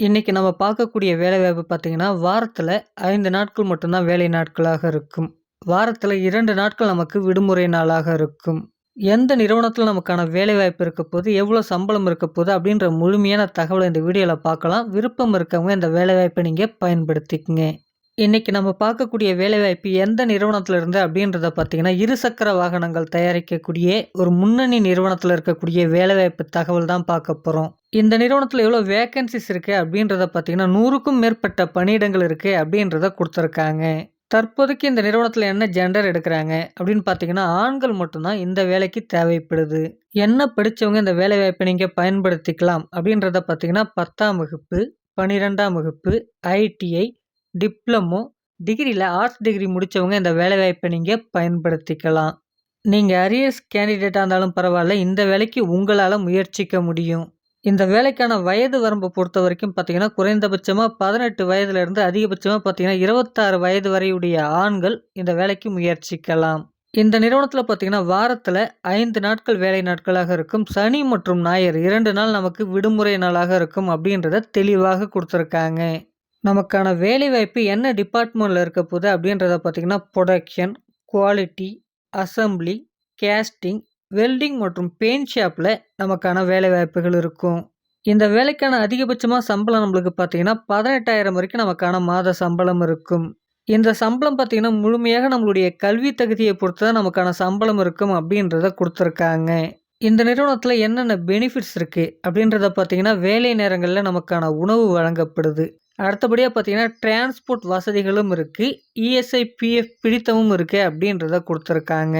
இன்றைக்கி நம்ம பார்க்கக்கூடிய வேலைவாய்ப்பு பார்த்தீங்கன்னா, வாரத்தில் ஐந்து நாட்கள் மட்டும்தான் வேலை நாட்களாக இருக்கும். வாரத்தில் இரண்டு நாட்கள் நமக்கு விடுமுறை நாளாக இருக்கும். எந்த நிறுவனத்தில் நமக்கான வேலைவாய்ப்பு இருக்க போது, எவ்வளோ சம்பளம் இருக்க போது அப்படின்ற முழுமையான தகவலை இந்த வீடியோவில் பார்க்கலாம். விருப்பம் இருக்கவங்க இந்த வேலைவாய்ப்ப நீங்கள் பயன்படுத்திக்கங்க. இன்றைக்கி நம்ம பார்க்கக்கூடிய வேலைவாய்ப்பு எந்த நிறுவனத்தில் இருந்து அப்படின்றத பார்த்தீங்கன்னா, இருசக்கர வாகனங்கள் தயாரிக்கக்கூடிய ஒரு முன்னணி நிறுவனத்தில் இருக்கக்கூடிய வேலைவாய்ப்பு தகவல் தான் பார்க்க போகிறோம் இந்த நிறுவனத்தில் எவ்வளோ வேக்கன்சிஸ் இருக்குது அப்படின்றத பார்த்தீங்கன்னா, 100க்கும் மேற்பட்ட பணியிடங்கள் இருக்குது அப்படின்றத கொடுத்துருக்காங்க தற்போதைக்கு இந்த நிறுவனத்தில் என்ன ஜெண்டர் எடுக்கிறாங்க அப்படின்னு பார்த்தீங்கன்னா, ஆண்கள் மட்டும்தான் இந்த வேலைக்கு தேவைப்படுது. என்ன படித்தவங்க இந்த வேலைவாய்ப்பை நீங்கள் பயன்படுத்திக்கலாம் அப்படின்றத பார்த்தீங்கன்னா, 10ஆம் வகுப்பு, 12ஆம் வகுப்பு, ஐடிஐ, டிப்ளமோ, டிகிரியில் ஆர்ட்ஸ் டிகிரி முடித்தவங்க இந்த வேலைவாய்ப்பை நீங்கள் பயன்படுத்திக்கலாம். நீங்கள் அரியர்ஸ் கேண்டிடேட்டாக இருந்தாலும் பரவாயில்ல இந்த வேலைக்கு உங்களால் முயற்சிக்க முடியும். இந்த வேலைக்கான வயது வரம்பை பொறுத்த வரைக்கும் பார்த்தீங்கன்னா, குறைந்தபட்சமாக பதினெட்டு வயதுலேருந்து அதிகபட்சமாக பார்த்தீங்கன்னா, 26 வயது வரையுடைய ஆண்கள் இந்த வேலைக்கு முயற்சிக்கலாம். இந்த நிறுவனத்தில் பார்த்தீங்கன்னா, வாரத்தில் ஐந்து நாட்கள் வேலை நாட்களாக இருக்கும். சனி மற்றும் ஞாயிறு இரண்டு நாள் நமக்கு விடுமுறை நாளாக இருக்கும் அப்படின்றத தெளிவாக கொடுத்துருக்காங்க நமக்கான வேலைவாய்ப்பு என்ன டிபார்ட்மெண்ட்டில் இருக்க போகுது அப்படின்றத பார்த்தீங்கன்னா, production, quality, assembly, casting, welding மற்றும் பெயிண்ட் ஷாப்பில் நமக்கான வேலைவாய்ப்புகள் இருக்கும். இந்த வேலைக்கான அதிகபட்சமாக சம்பளம் நம்மளுக்கு பார்த்தீங்கன்னா, 18,000 வரைக்கும் நமக்கான மாத சம்பளம் இருக்கும். இந்த சம்பளம் பார்த்தீங்கன்னா, முழுமையாக நம்மளுடைய கல்வி தகுதியை பொறுத்து தான் நமக்கான சம்பளம் இருக்கும் அப்படின்றத கொடுத்துருக்காங்க இந்த நிறுவனத்தில் என்னென்ன பெனிஃபிட்ஸ் இருக்குது அப்படின்றத பார்த்தீங்கன்னா, வேலை நேரங்களில் நமக்கான உணவு வழங்கப்படுது. அடுத்தபடியாக பார்த்தீங்கன்னா, டிரான்ஸ்போர்ட் வசதிகளும் இருக்குது இஎஸ்ஐ, பிஎஃப் பிடித்தமும் இருக்குது அப்படின்றத கொடுத்துருக்காங்க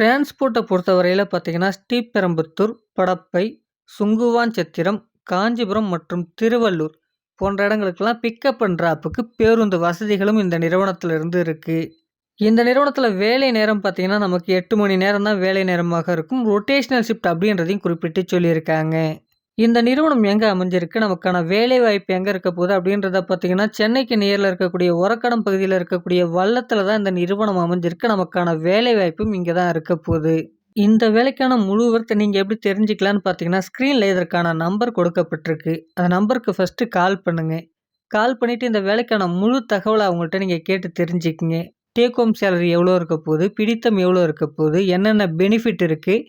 டிரான்ஸ்போர்ட்டை பொறுத்தவரையில் பார்த்தீங்கன்னா, ஸ்ரீபெரும்புத்தூர், படப்பை, சுங்குவான்சத்திரம், காஞ்சிபுரம் மற்றும் திருவள்ளூர் போன்ற இடங்களுக்கெல்லாம் பிக்கப் அண்ட் பேருந்து வசதிகளும் இந்த நிறுவனத்திலிருந்து இருக்குது இந்த நிறுவனத்தில் வேலை நேரம் பார்த்தீங்கன்னா, நமக்கு எட்டு மணி நேரம் தான் வேலை நேரமாக இருக்கும். ரொட்டேஷனல் ஷிஃப்ட் அப்படின்றதையும் குறிப்பிட்டு சொல்லியிருக்காங்க. இந்த நிறுவனம் எங்கே அமைஞ்சிருக்கு, நமக்கான வேலைவாய்ப்பு எங்கே இருக்க போகுது? அப்படின்றத பார்த்தீங்கன்னா, சென்னைக்கு நேரில் இருக்கக்கூடிய உரக்கடம் பகுதியில் இருக்கக்கூடிய வள்ளத்தில் தான் இந்த நிறுவனம் அமைஞ்சிருக்கு. நமக்கான வேலைவாய்ப்பும் இங்கே தான் இருக்க போகுது. இந்த வேலைக்கான முழு நீங்கள் எப்படி தெரிஞ்சுக்கலான்னு பார்த்தீங்கன்னா, ஸ்க்ரீனில் இதற்கான நம்பர் கொடுக்கப்பட்டிருக்கு. அந்த நம்பருக்கு ஃபஸ்ட்டு கால் பண்ணுங்கள் கால் பண்ணிவிட்டு இந்த வேலைக்கான முழு தகவலை அவங்கள்ட்ட நீங்கள் கேட்டு தெரிஞ்சுக்கிங்க. டேக் ஹோம் சேலரி எவ்வளோ இருக்க போகுது? பிடித்தம் எவ்வளோ இருக்க போகுது? என்னென்ன பெனிஃபிட் இருக்குது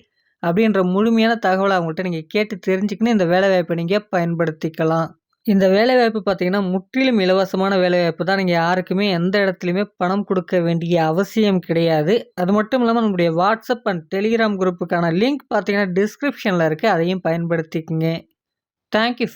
அப்படின்ற முழுமையான தகவலை அவங்கள்ட்ட நீங்கள் கேட்டு தெரிஞ்சுக்கின்னு இந்த வேலைவாய்ப்பை நீங்கள் பயன்படுத்திக்கலாம். இந்த வேலைவாய்ப்பு பார்த்தீங்கன்னா, முற்றிலும் இலவசமான வேலைவாய்ப்பு தான். நீங்கள் யாருக்குமே எந்த இடத்துலையுமே பணம் கொடுக்க வேண்டிய அவசியம் கிடையாது. அது மட்டும் இல்லாமல் நம்முடைய வாட்ஸ்அப் அண்ட் டெலிகிராம் குரூப்புக்கான லிங்க் பார்த்தீங்கன்னா, டிஸ்கிரிப்ஷனில் இருக்குது அதையும் பயன்படுத்திக்கங்க. Thank you